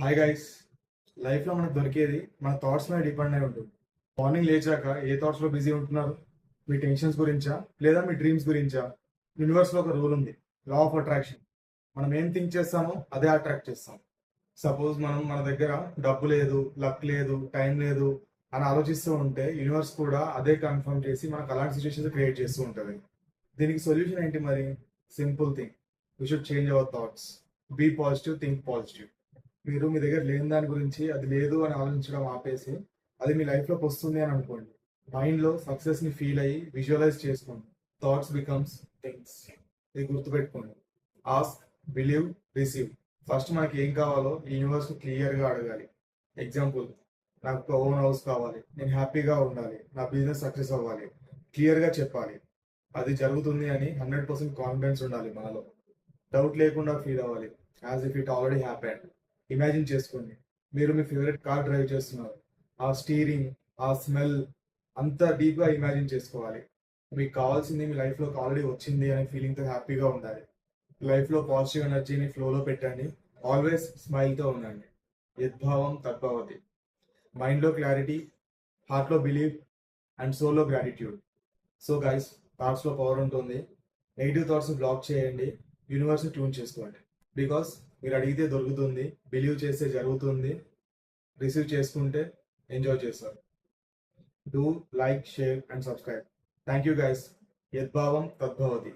Hi guys లైఫ్లో మనకు దొరికేది మన థాట్స్ మీద డిపెండ్ అయి ఉంటుంది. మార్నింగ్ లేచాక ఏ థాట్స్లో బిజీ ఉంటున్నారు? మీ టెన్షన్స్ గురించా? లేదా మీ డ్రీమ్స్ గురించా? యూనివర్స్లో ఒక రూల్ ఉంది. లా ఆఫ్ అట్రాక్షన్ మనం ఏం థింక్ చేస్తామో అదే అట్రాక్ట్ చేస్తాం. సపోజ్ మనం మన దగ్గర డబ్బు లేదు లక్ లేదు టైం లేదు అని ఆలోచిస్తూ ఉంటే యూనివర్స్ కూడా అదే కన్ఫర్మ్ చేసి మనకు అలాంటి సిచ్యువేషన్స్ క్రియేట్ చేస్తూ ఉంటుంది. దీనికి సొల్యూషన్ ఏంటి మరి? Simple thing we should change our thoughts be positive think positive మీరు మీ దగ్గర లేని దాని గురించి అది లేదు అని ఆలోచించడం ఆపేసి అది మీ లైఫ్లోకి వస్తుంది అని అనుకోండి. మైండ్లో సక్సెస్ని ఫీల్ అయ్యి విజువలైజ్ చేసుకోండి. థాట్స్ బికమ్స్ థింగ్స్ ఇది గుర్తుపెట్టుకోండి. ఆస్క్ బిలీవ్ రిసీవ్ ఫస్ట్ మనకి ఏం కావాలో ఈ యూనివర్స్ క్లియర్గా అడగాలి. ఎగ్జాంపుల్ నాకు ఓన్ హౌస్ కావాలి. నేను హ్యాపీగా ఉండాలి. నా బిజినెస్ సక్సెస్ అవ్వాలి. క్లియర్గా చెప్పాలి. అది జరుగుతుంది అని హండ్రెడ్ పర్సెంట్ కాన్ఫిడెన్స్ ఉండాలి మనలో. డౌట్ లేకుండా ఫీల్ అవ్వాలి. As if it already happened imagine చేసుకోండి. మీరు మీ ఫేవరెట్ కార్ డ్రైవ్ చేస్తున్నారు. ఆ స్టీరింగ్ ఆ స్మెల్ అంతా డీప్గా ఇమాజిన్ చేసుకోవాలి. మీకు కావాల్సింది మీ లైఫ్లోకి ఆల్రెడీ వచ్చింది అనే ఫీలింగ్తో హ్యాపీగా ఉండాలి. లైఫ్లో పాజిటివ్ ఎనర్జీని ఫ్లోలో పెట్టండి. ఆల్వేస్ స్మైల్తో ఉండండి. యద్భావం తద్భవతి. మైండ్లో క్లారిటీ హార్ట్లో believe and solo gratitude so guys థాట్స్లో power ఉంటుంది. నెగిటివ్ థాట్స్ బ్లాక్ చేయండి. యూనివర్స్ని ట్యూన్ చేసుకోండి. బికాస్ మీరు అడిగితే దొరుకుతుంది బిలీవ్ చేస్తే జరుగుతుంది రిసీవ్ చేసుకుంటే ఎంజాయ్ చేస్తారు. Do like share and subscribe. Thank you guys యద్భావం తద్భవతి.